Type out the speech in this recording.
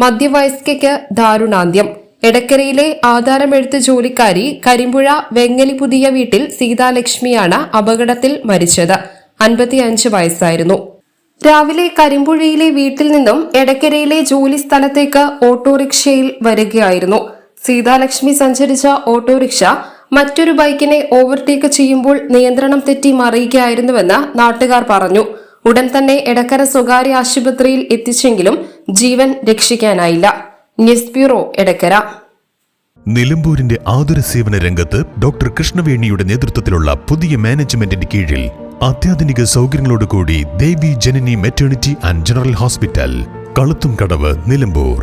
മധ്യവയസ്കയ്ക്ക് ദാരുണാന്ത്യം. എടക്കരയിലെ ആധാരമെഴുത്ത് ജോലിക്കാരി കരിമ്പുഴ വെങ്ങലി പുതിയ വീട്ടിൽ സീതാലക്ഷ്മിയാണ് അപകടത്തിൽ മരിച്ചത്. അൻപത്തിയഞ്ച് വയസ്സായിരുന്നു. രാവിലെ കരിമ്പുഴയിലെ വീട്ടിൽ നിന്നും എടക്കരയിലെ ജോലി സ്ഥലത്തേക്ക് ഓട്ടോറിക്ഷയിൽ വരികയായിരുന്നു. സീതാലക്ഷ്മി സഞ്ചരിച്ച ഓട്ടോറിക്ഷ മറ്റൊരു ബൈക്കിനെ ഓവർടേക്ക് ചെയ്യുമ്പോൾ നിയന്ത്രണം തെറ്റി മറിയുകയായിരുന്നുവെന്ന് നാട്ടുകാർ പറഞ്ഞു. ഉടൻ തന്നെ എടക്കര സ്വകാര്യ ആശുപത്രിയിൽ എത്തിച്ചെങ്കിലും ജീവൻ രക്ഷിക്കാനായില്ല. News bureau Edakkara. നിലമ്പൂരിന്റെ ആതുര സേവന രംഗത്ത് ഡോക്ടർ കൃഷ്ണവേണിയുടെ നേതൃത്വത്തിലുള്ള പുതിയ മാനേജ്മെന്റിന്റെ കീഴിൽ അത്യാധുനിക സൗകര്യങ്ങളോടുകൂടി Devi Janani maternity and general hospital കളുത്തും കടവ് നിലമ്പൂർ.